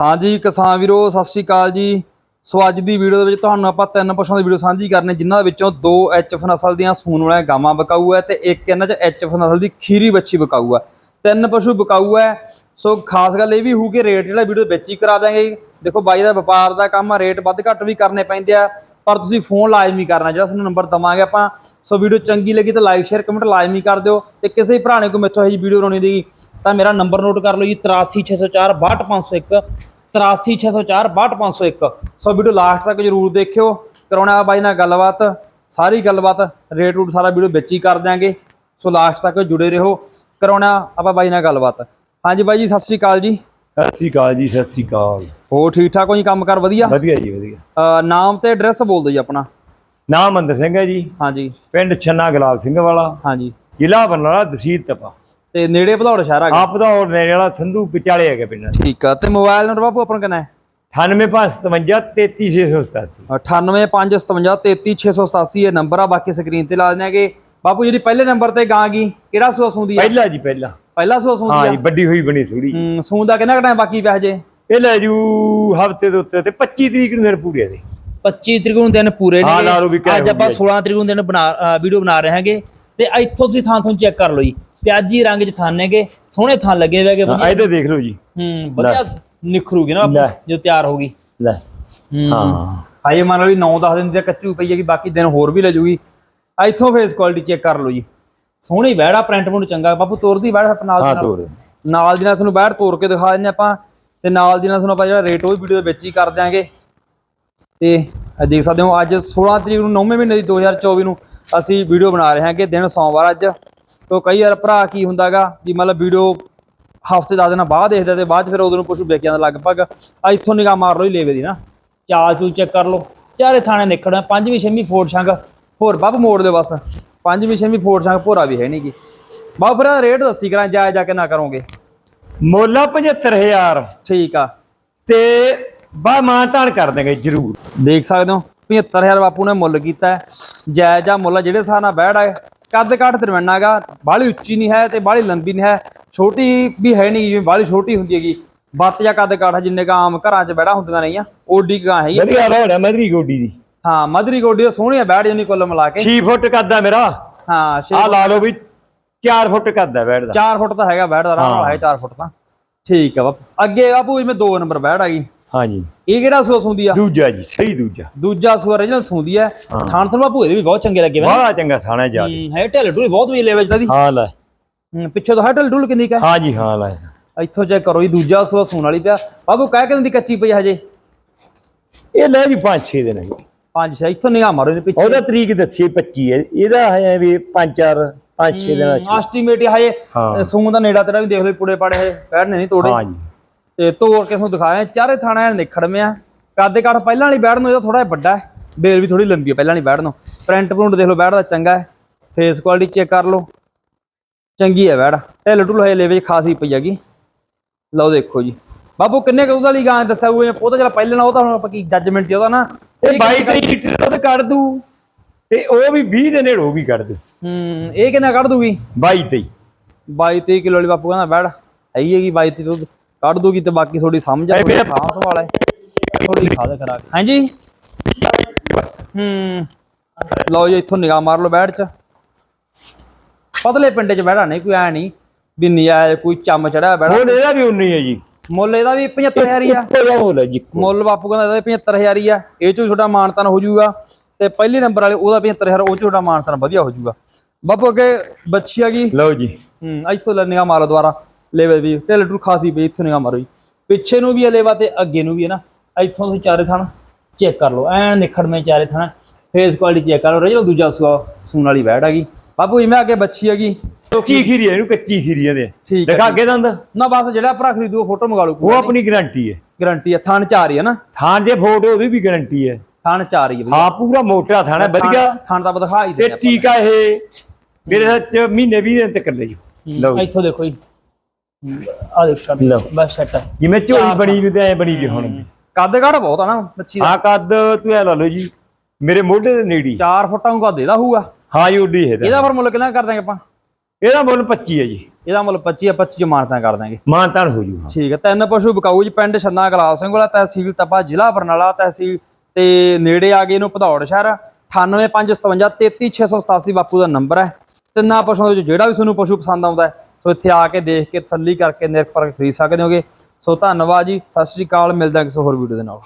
ਹਾਂਜੀ ਕਿਸਾਨ ਵੀਰੋ, ਸਤਿ ਸ਼੍ਰੀ ਅਕਾਲ ਜੀ। ਸੋ ਅੱਜ ਦੀ ਵੀਡੀਓ ਦੇ ਵਿੱਚ ਤੁਹਾਨੂੰ ਆਪਾਂ ਤਿੰਨ ਪਸ਼ੂਆਂ ਦੀ ਵੀਡੀਓ ਸਾਂਝੀ ਕਰਨੀ, ਜਿਨ੍ਹਾਂ ਦੇ ਵਿੱਚੋਂ ਦੋ ਐਚਐਫ ਨਸਲ ਦੀਆਂ ਸੂਣ ਵਾਲੀਆਂ ਗਾਵਾਂ ਬਕਾਊ ਹੈ ਤੇ ਇੱਕ ਇਹਨਾਂ 'ਚ ਐਚਐਫ ਨਸਲ ਦੀ ਖੀਰੀ ਬੱਚੀ ਬਕਾਊ ਹੈ ਤਿੰਨ ਪਸ਼ੂ ਬਕਾਊ ਹੈ ਸੋ ਖਾਸ ਗੱਲ ਇਹ ਵੀ ਹੋਊ ਕਿ ਰੇਟ ਜਿਹੜਾ ਵੀਡੀਓ ਵਿੱਚ ਹੀ ਕਰਾ ਦਾਂਗੇ ਦੇਖੋ ਬਾਈ ਦਾ ਵਪਾਰ ਦਾ ਕੰਮ ਆ, ਰੇਟ ਵੱਧ ਘੱਟ ਵੀ ਕਰਨੇ ਪੈਂਦੇ ਆ, ਪਰ ਤੁਸੀਂ ਫੋਨ ਲਾਜ਼ਮੀ ਕਰਨਾ, ਜਿਹੜਾ ਤੁਹਾਨੂੰ ਨੰਬਰ ਦਵਾਂਗੇ ਆਪਾਂ। ਸੋ ਵੀਡੀਓ ਚੰਗੀ ਲੱਗੀ ਤਾਂ ਲਾਈਕ ਸ਼ੇਅਰ ਕਮੈਂਟ ਲਾਜ਼ਮੀ ਕਰ ਦਿਓ ਤੇ ਕਿਸੇ ਭਰਾ ਨੇ ਕੋਈ ਮੈਥੋਂ ਇਹ ਵੀਡੀਓ ਬਣਾਉਣੀ ਦੀ ਤਾਂ ਮੇਰਾ ਨੰਬਰ ਨੋਟ ਕਰ ਲਓ ਜੀ 83604 62501 83604 62501 ਸੋ ਵੀਡੀਓ ਲਾਸਟ ਤੱਕ ਜਰੂਰ ਦੇਖਿਓ। ਕਰਾਉਣਾ ਆ ਬਾਈ ਨਾਲ ਗੱਲਬਾਤ ਸਾਰੀ ਗੱਲਬਾਤ ਰੇਟ ਰੂਟ ਸਾਰਾ ਵੀਡੀਓ ਵਿੱਚ ਹੀ ਕਰ ਦਿਆਂਗੇ। ਸੋ ਲਾਸਟ ਤੱਕ ਜੁੜੇ ਰਹੋ। ਕਰਾਉਣਾ ਆਪਾਂ ਬਾਈ ਨਾਲ ਗੱਲਬਾਤ। ਹਾਂਜੀ ਬਾਈ ਜੀ ਸਤਿ ਸ਼੍ਰੀ ਅਕਾਲ ਜੀ। ਸਤਿ ਸ੍ਰੀ ਅਕਾਲ ਜੀ ਸਤਿ ਸ੍ਰੀ ਅਕਾਲ। ਹੋਰ ਠੀਕ ਠਾਕ ਹੋ ਜੀ ਕੰਮ ਕਰ ਵਧੀਆ? ਵਧੀਆ ਜੀ ਵਧੀਆ। ਨਾਮ ਤੇ ਐਡਰੈਸ ਬੋਲ ਦਿਓ ਜੀ ਆਪਣਾ। ਨਾਮ ਮੰਦਰ ਸਿੰਘ ਹੈ ਜੀ। ਹਾਂਜੀ। ਪਿੰਡ ਛੰਨਾ ਗੁਲਾਬ ਸਿੰਘ ਵਾਲਾ। ਹਾਂਜੀ। ਜ਼ਿਲ੍ਹਾ ਬਰਨਾਲਾ ਤਹਿਸੀਲ ਤਪਾ। ਤੇ ਨੇੜੇ ਭਦੌੜ ਸ਼ਹਿਰ ਆ ਗਿਆ। ਆਪ ਦਾ ਹੋਰ ਨੇੜੇ ਵਾਲਾ ਸੰਧੂ ਵਿਚਾਲੇ ਹੈਗਾ ਪਿੰਡ ਠੀਕ ਆ ਤੇ ਮੋਬਾਈਲ ਨੰਬਰ ਬਾਪੂ ਆਪਣਾ ਕਿੰਨਾ ਹੈ? 9857 33687 9855533687 ਇਹ ਨੰਬਰ ਆ ਬਾਕੀ ਸਕਰੀਨ ਤੇ ਲਾ ਦਿਆਂਗੇ ਬਾਪੂ ਜਿਹੜੀ ਪਹਿਲੇ ਨੰਬਰ ਤੇ ਗਾਂ ਗਈ ਕਿਹੜਾ ਸੂਆ ਸੂੰਦੀ ਆ? ਪਹਿਲਾ ਜੀ ਪਹਿਲਾ। ਪਹਿਲਾ ਸੂਆ ਹਾਂ ਸੂੰਦੀ ਜੀ ਆ ਵੱਡੀ ਹੋਈ ਬਣੀ ਥੋੜੀ ਹੂੰ ਸੂੰਦਾ ਕਿੰਨਾ ਟਾਈਮ ਬਾਕੀ ਪਿਆ ਹਜੇ? ਇਹ ਲੈ ਜੂ ਹਫ਼ਤੇ ਦੇ ਉੱਤੇ ਤੇ 25 ਤਰੀਕ ਨੂੰ ਦਿਨ ਪੂਰੇ ਦੇ 25 ਤਰੀਕ ਨੂੰ ਦਿਨ ਪੂਰੇ ਹਾਂ, ਨੇ ਅੱਜ ਹੋ ਆਪਾਂ ਗਿਆ 16 ਤਰੀਕ ਨੂੰ ਦਿਨ ਬਣਾ ਵੀਡੀਓ ਬਣਾ ਰਹੇ ਹਾਂਗੇ। ਤੇ ਇੱਥੋਂ ਤੁਸੀਂ ਥਾਂ ਥੋਂ ਚੈੱਕ ਕਰ ਲਓ ਜੀ। ਪਿਆਜੀ ਰੰਗ ਚ ਥਾਂ ਨੇਗੇ ਸੋਹਣੇ ਥਾਂ ਲੱਗੇ ਹੋਏਗੇ ਹਾਂ ਇਹਦੇ ਦੇਖ ਲਓ ਜੀ। ਹੂੰ ਵਧੀਆ ਨਿਖਰੂਗੀ ਨਾ ਲੈ। ਬਾਪੂ, ਜਦੋਂ ਤਿਆਰ ਹੋਗੀ ਲੈ। ਹੂੰ। ਹਾਂ। ਹਾਏ ਮੰਨ ਲਓ ਵੀ 9-10 ਦਿਨ ਦੀ ਤਾਂ ਕੱਚੂ ਪਈ ਹੈਗੀ ਬਾਕੀ ਦਿਨ ਹੋਰ ਵੀ ਲੈ ਜੂਗੀ। ਇੱਥੋਂ ਫੇਸ ਕੁਆਲਿਟੀ ਚੈੱਕ ਕਰ ਲਓ ਜੀ। ਸੋਹਣੀ ਬੈੜਾ ਪ੍ਰਿੰਟ ਪੁੰਟ ਚੰਗਾ। ਬਾਪੂ ਤੋਰਦੀ ਬੈੜ ਆਪਾਂ ਨਾਲ ਦੀ ਹਾਂ ਨਾਲ ਨਾਲ ਦੀ ਨਾਲ ਤੁਹਾਨੂੰ ਬੈੜ ਤੋੜ ਕੇ ਦਿਖਾ ਦਿੰਦੇ ਆਪਾਂ। ਤੇ ਨਾਲ ਦੀ ਨਾਲ ਤੁਹਾਨੂੰ ਆਪਾਂ ਜਿਹੜਾ ਰੇਟ ਉਹ ਵੀ ਵੀਡੀਓ ਦੇ ਵਿੱਚ ਹੀ ਕਰ ਦਿਆਂਗੇ। ਤੇ ਇਹ ਦੇਖ ਸਕਦੇ ਹੋ ਅੱਜ 16 ਤਰੀਕ ਨੂੰ 9ਵੇਂ ਮਹੀਨੇ ਦੀ 2024 ਨੂੰ ਅਸੀਂ ਵੀਡੀਓ ਬਣਾ ਰਹੇ ਹਾਂਗੇ ਦਿਨ ਸੋਮਵਾਰ ਅੱਜ। ਤੋਂ ਕਈ ਵਾਰ ਭਰਾ ਕੀ ਹੁੰਦਾਗਾ ਵੀ ਮਤਲਬ ਵੀਡੀਓ ਹਫ਼ਤੇ ਦਸ ਦਿਨਾਂ ਬਾਅਦ ਦੇਖਦੇ ਤੇ ਬਾਅਦ 'ਚ ਫਿਰ ਉਦੋਂ ਨੂੰ ਪਸ਼ੂ ਵਿਕ ਜਾਂਦਾ ਲਗਭਗ ਆ ਇੱਥੋਂ ਨਿਗਾਹ ਮਾਰ ਲਓ ਹੀ ਲੇਵੇ ਦੀ ਨਾ। ਚਾਲ ਚੂਲ ਚੈੱਕ ਕਰ ਲਓ। ਚਾਰੇ ਥਾਣੇ ਨਿਕੜਿਆ ਪੰਜਵੀਂ ਛੇਵੀਂ ਫੋੜ ਛੰਗ। ਹੋਰ ਬੱਬ ਮੋੜ ਦਿਓ ਬਸ। ਪੰਜਵੀਂ ਛੇਵੀਂ ਫੋੜ ਛੰਗ ਭੋਰਾ ਵੀ ਹੈ ਨਹੀਂ ਗੀ। ਬਾਬ ਫਿਰ ਰੇਟ ਦੱਸੀ ਕਰਾਂ ਜਾਇ ਜਾ ਕੇ ਨਾ ਕਰੋਗੇ। ਮੋਲਾ 75000 ਠੀਕ ਆ। ਤੇ ਬਾ ਮਾਂ ਤਾਣ ਕਰ ਦੇਗੇ ਜਰੂਰ। ਦੇਖ ਸਕਦੇ ਹੋ 75000 ਬਾਪੂ ਨੇ ਮੁੱਲ ਕੀਤਾ। ਹੈ। ਜਾਇਜ਼ ਆ ਮੁੱਲ ਜਿਹੜੇ ਹਿਸਾਬ ਨਾਲ ਹੈ ਕੱਦ ਕਾਠ ਦਰਮਿਆਨਾਗਾ ਬਾਹਲੀ ਉੱਚੀ ਨਹੀਂ ਹੈ ਤੇ ਬਾਹਲੀ ਲੰਬੀ ਨਹੀਂ ਹੈ ਛੋਟੀ ਵੀ ਹੈ ਨਹੀਂ ਜਿਵੇਂ ਬਾਹਲੀ ਛੋਟੀ ਹੁੰਦੀ ਹੈਗੀ। ਬੱਤ ਜਾਂ ਕੱਦ ਕਾਠ ਜਿੰਨੇ ਕਾ ਆਮ ਘਰਾਂ 'ਚ ਬੈੜਾ ਹੁੰਦੀਆਂ ਨਹੀਂ ਆ ਓਡੀ ਕਾਂ ਹੈਗੀ ਵਧੀਆ ਰੋੜ ਹੈ ਮਧਰੀ ਗੋਡੀ ਦੀ। ਹਾਂ ਮਧਰੀ ਗੋਡੀ ਦਾ ਸੋਹਣੀ ਆ ਬੈੜ ਜਨੀ ਕੁੱਲ ਮਿਲਾ ਕੇ। 6 ਫੁੱਟ ਕੱਦਾ ਮੇਰਾ। ਹਾਂ ਆ ਲਾ ਲਓ ਵੀ 4 ਫੁੱਟ ਕੱਦਾ ਬੈਠਦਾ 4 ਫੁੱਟ ਤਾਂ ਹੈਗਾ ਬੈੜ ਦਾ ਆਰਾਮ ਨਾਲ ਹੈ। 4 ਫੁੱਟ ਤਾਂ। ਠੀਕ ਆ ਬਾਪੂ ਅੱਗੇ ਬਾਪੂ ਜਿਵੇਂ 2 ਨੰਬਰ ਬੈੜ ਆ ਗਈ। ਹਾਂਜੀ। ਇਹ ਕਿਹੜਾ ਸੂਆ ਸੁੰਦੀ ਆ? ਦੂਜਾ ਜੀ ਸਹੀ ਦੂਜਾ। ਦੂਜਾ ਸੂਆ ਰੀਜਨਲ ਸੁੰਦੀ ਹੈ। ਥਾਣ ਥਣ ਬਾਪੂ ਇਹਦੇ ਵੀ ਬਹੁਤ ਚੰਗੇ ਲੱਗੇ ਬੜਾ ਚੰਗਾ ਥਾਣਾ ਜਾ ਹੂੰ, ਹੈ ਢਿੱਲ ਢੁੱਲ ਬਹੁਤ ਵੀ ਲੈਵਲ ਦਾ ਦੀ ਹਾਂ ਲੈ। ਹੂੰ, ਪਿੱਛੋਂ ਤਾਂ ਹੈ ਢਿੱਲ ਢੁੱਲ ਕਿੰਨੀ ਕਾ ਹਾਂ ਜੀ ਹਾਂ ਲੈ। ਇੱਥੋਂ ਚੈੱਕ ਕਰੋ ਜੀ ਦੂਜਾ ਸੂਆ ਸੂਣ ਵਾਲੀ ਪਿਆ। ਬਾਬੂ ਕਹਿ ਕੇ ਦਿੰਦੀ ਕੱਚੀ ਪਈ ਹਜੇ? ਇਹ ਲੈ ਜੀ 5-6 ਦਿਨ ਜੀ। ਪੰਜ ਛੇ ਇੱਥੋਂ ਨਿਗਾਹ ਮਾਰੋ ਇਹਦੇ ਪਿੱਛੇ। ਉਹਦਾ ਤਰੀਕ ਦੱਸੀ 25 ਹੈ। ਇਹਦਾ ਹੈ ਵੀ 5-4 5-6 ਦਿਨਾਂ ਐਸਟੀਮੇਟ ਹਾਂ। ਸੂਣ ਦਾ ਨੇੜਾ ਤੇਰਾ ਵੀ ਦੇਖ ਲਓ ਪੁੜੇ ਪਾੜੇ ਹੈ ਪੈਰ ਨਹੀਂ ਤੋੜੇ। ਹਾਂ ਜੀ। ਤੇ ਤੋੜ ਕੇ ਤੁਹਾਨੂੰ ਦਿਖਾਇਆ ਚਾਰੇ ਥਾਣਾ ਐਨ ਨਿਖੜਵੇਂ ਆ। ਕਾਦੇ ਕਾਠ ਪਹਿਲਾਂ ਵਾਲੀ ਬੈੜ ਨੂੰ ਇਹਦਾ ਥੋੜਾ ਜਿਹਾ ਵੱਡਾ ਹੈ। ਬੇਲ ਵੀ ਥੋੜੀ ਲੰਬੀ ਹੈ ਪਹਿਲਾਂ ਵਾਲੀ ਬੈੜ ਨੂੰ। ਪ੍ਰਿੰਟ ਪ੍ਰਿੰਟ ਦੇਖ ਲਓ ਬੈੜ ਦਾ ਚੰਗਾ ਹੈ। ਫੇਸ ਕੁਆਲਿਟੀ ਚੈੱਕ ਕਰ ਲਓ। ਚੰਗੀ ਹੈ ਬੈੜ ਢਿੱਲ ਢੁੱਲ ਹੋਏ ਲੇਵੇ ਖਾਸੀ ਪਈ ਹੈਗੀ। ਲਓ ਦੇਖੋ ਜੀ। ਬਾਬੂ ਕਿੰਨੇ ਕੁ ਦੁੱਧ ਵਾਲੀ ਗਾਂ ਦੱਸਿਆ ਹੋਏ ਉਹ ਤਾਂ ਚਲ ਪਹਿਲਾਂ ਨਾਲ ਉਹ ਤਾਂ ਹੁਣ ਆਪਾਂ ਕੀ ਜੱਜਮੈਂਟ ਉਹਦਾ ਨਾ ਇਹ 22 23 ਲੀਟਰ ਦੁੱਧ ਕੱਢ ਦੂ। ਤੇ ਉਹ ਵੀ 20 ਦੇ ਨੇੜੇ ਉਹ ਵੀ ਕੱਢ ਦੂ। ਹੂੰ ਇਹ ਕਿੰਨਾ ਕੱਢ ਦੂਗੀ? 22 23 22 23 ਕਿਲੋ ਵਾਲੀ ਬਾਪੂ ਕਹਿੰਦਾ ਬੈੜ ਹੈਗੀ ਹੈਗੀ 22 23 ਦੁੱਧ। ਕੱਢ ਦੂਗੀ ਤੇ ਬਾਕੀ ਥੋੜੀ ਸਮਝ ਆ ਇਹ ਥੋੜੀ ਮੇਰਾ- ਸਾਂਭ ਸੰਭਾਲ ਹੈ ਥੋੜੀ ਖਾਦ ਖਰਾਕ। ਹਾਂਜੀ। ਹੂੰ। ਲਓ ਜੀ ਇੱਥੋਂ ਨਿਗਾਹ ਮਾਰ ਲਓ ਬੈੜ ਚ। ਪਤਲੇ ਪਿੰਡੇ ਚ ਬੈੜਾ ਨਹੀਂ ਕੋਈ ਐ ਨਹੀਂ ਵੀ ਨਿਆ ਕੋਈ ਚੰਮ ਚੜਿਆ ਬੈੜਾ ਹੁਣ ਇਹਦਾ ਵੀ 19 ਹੈ ਜੀ। ਮੁੱਲ ਇਹਦਾ ਵੀ 75000 ਹੀ ਆ। ਮੁੱਲ ਹੈ ਜੀ। ਮੁੱਲ ਬਾਪੂ ਕਹਿੰਦਾ ਇਹਦਾ 75000 ਹੀ ਆ। ਇਹ ਚੋਂ ਛੋਟਾ ਮਾਨਤਨ ਹੋ ਜਾਊਗਾ। ਤੇ ਪਹਿਲੇ ਨੰਬਰ ਵਾਲੇ ਉਹਦਾ 75000 ਉਹ 'ਚ ਛੋਟਾ ਮਾਨਤਨ ਵਧੀਆ ਹੋ ਜਾਊਗਾ। ਬਾਪੂ ਅੱਗੇ ਬੱਚੀ ਆ ਗਈ। ਲਓ ਜੀ। ਹੂੰ ਇੱਥੋਂ ਲੈ ਨਿਗਾਹ ਮਾਰੋ ਦੁਬਾਰਾ। ਲੈਵਲ ਵੀ ਢਿੱਲ ਟੂ ਖਾਸੀ ਪਈ ਇੱਥੋਂ ਨਿਗਾਹ ਮਾਰੋ ਜੀ। ਪਿੱਛੇ ਨੂੰ ਵੀ ਹੈ ਲੇਵਾ ਤੇ ਅੱਗੇ ਨੂੰ ਵੀ ਹੈ ਨਾ। ਇੱਥੋਂ ਤੁਸੀਂ ਚਾਰੇ ਥਣ ਚੈੱਕ ਕਰ ਲਓ। ਐਨ ਨਿਖੜਵੇਂ ਚਾਰੇ ਥਣ। ਫੇਸ ਕੁਆਲਿਟੀ ਚੈੱਕ ਕਰ ਲਓ। ਰਜਲ ਦੂਜਾ ਸੂਆ ਸੂਣ ਵਾਲੀ ਬੈੜ ਹੈਗੀ ਬਾਪੂ ਜਿਵੇਂ ਅੱਗੇ ਬੱਚੀ ਹੈਗੀ। ਕੱਚੀ ਖੀਰੀ ਹੈ ਇਹਨੂੰ ਕੱਚੀ ਖੀਰੀ ਹੈ ਦੇ। ਠੀਕ ਹੈ ਦਿਖਾ ਅੱਗੇ ਦੰਦ। ਨਾ ਬਸ ਜਿਹੜਾ ਭਰਾ ਖਰੀਦੂ ਫੋਟੋ ਮੰਗਾ ਲਓ ਉਹ ਆਪਣੀ ਗਾਰੰਟੀ ਹੈ ਗਾਰੰਟੀ ਹੈ ਥਣ ਚਾਰ ਹੀ ਹੈ ਨਾ। ਥਾਣ ਦੇ ਫੋਟੋ ਉਹਦੀ ਵੀ ਗਾਰੰਟੀ ਹੈ ਥਣ ਚਾਰ ਹੀ ਹੈ ਹਾਂ ਪੂਰਾ ਮੋਟਾ ਥਾਣਾ ਵਧੀਆ। ਥਣ ਤਾਂ ਆਪਾਂ ਦਿਖਾ ਹੀ ਤੇ ਦਿੰਦੇ ਟੀਕਾ ਇਹ। ਮੇਰੇ ਸੱਚ ਮਹੀਨੇ 20 ਦਿਨ ਤੱਕ ਲੈ ਜੀ। ਲਓ। ਜੀ। ਇੱਥੋਂ ਦੇਖੋ ਜੀ। ਆ ਦੇਖ ਸ਼ਟ ਲਓ। ਬਸ ਸ਼ਟ ਹੈ ਜਿਵੇਂ ਝੋਲੀ ਬਣੀ ਵੀ ਤੇ ਐ ਬਣੀ ਵੀ ਹੁਣ। ਕੱਦ ਕਾਠ ਬਹੁਤ ਆ ਨਾ ਮੱਛੀ ਦਾ। ਆ ਕੱਦ ਤੂੰ ਐ ਲਾ ਲਓ ਜੀ ਮੇਰੇ ਮੋਢੇ ਦੇ ਨੇੜੀ। 4 ਫੁੱਟਾਂ ਨੂੰ ਕੱਦ ਇਹਦਾ ਹੋਊਗਾ। ਹਾਂ ਜੀ ਉੱਡੀ ਹੈ ਇਹਦਾ। ਇਹਦਾ ਫਿਰ ਮੁੱਲ ਕਿੰਨਾ ਕਰ ਦਾਂਗੇ ਆਪਾਂ? ਇਹਦਾ ਮੁੱਲ 25 ਹੈ ਜੀ। ਇਹਦਾ ਮੁੱਲ 25 ਆ 25 ਚ ਮਾਨਤਾ ਕਰ ਦਾਂਗੇ ਮਾਨਤਾਨ ਹੋ ਜੂ ਹਾਂ। ਠੀਕ ਹੈ ਤਿੰਨ ਪਸ਼ੂ ਬਕਾਊ ਜੀ ਪਿੰਡ ਛੰਨਾ ਗਲਾਸ ਸਿੰਘ ਵਾਲਾ ਤਹਿਸੀਲ ਤਪਾ ਜ਼ਿਲ੍ਹਾ ਬਰਨਾਲਾ ਤਹਿਸੀਲ ਤੇ ਨੇੜੇ ਆ ਗਏ ਇਹਨੂੰ ਭਦੌੜ ਸ਼ਹਿਰ। 98557 33687 ਬਾਪੂ ਦਾ ਨੰਬਰ ਹੈ। ਤਿੰਨਾਂ ਪਸ਼ੂਆਂ ਦੇ ਵਿੱਚ ਜਿਹੜਾ ਵੀ ਤੁਹਾਨੂੰ ਪਸ਼ੂ ਪਸੰਦ ਆਉਂਦਾ ਹੈ ਸੋ ਇੱਥੇ ਆ ਕੇ ਦੇਖ ਕੇ ਤਸੱਲੀ ਕਰਕੇ ਨਿਰਖ ਖਰੀਦ ਸਕਦੇ ਹੋਗੇ। ਸੋ ਧੰਨਵਾਦ ਜੀ, ਸਤਿ ਸ਼੍ਰੀ ਅਕਾਲ, ਮਿਲਦਾ ਕਿਸੇ ਹੋਰ ਵੀਡੀਓ ਦੇ ਨਾਲ।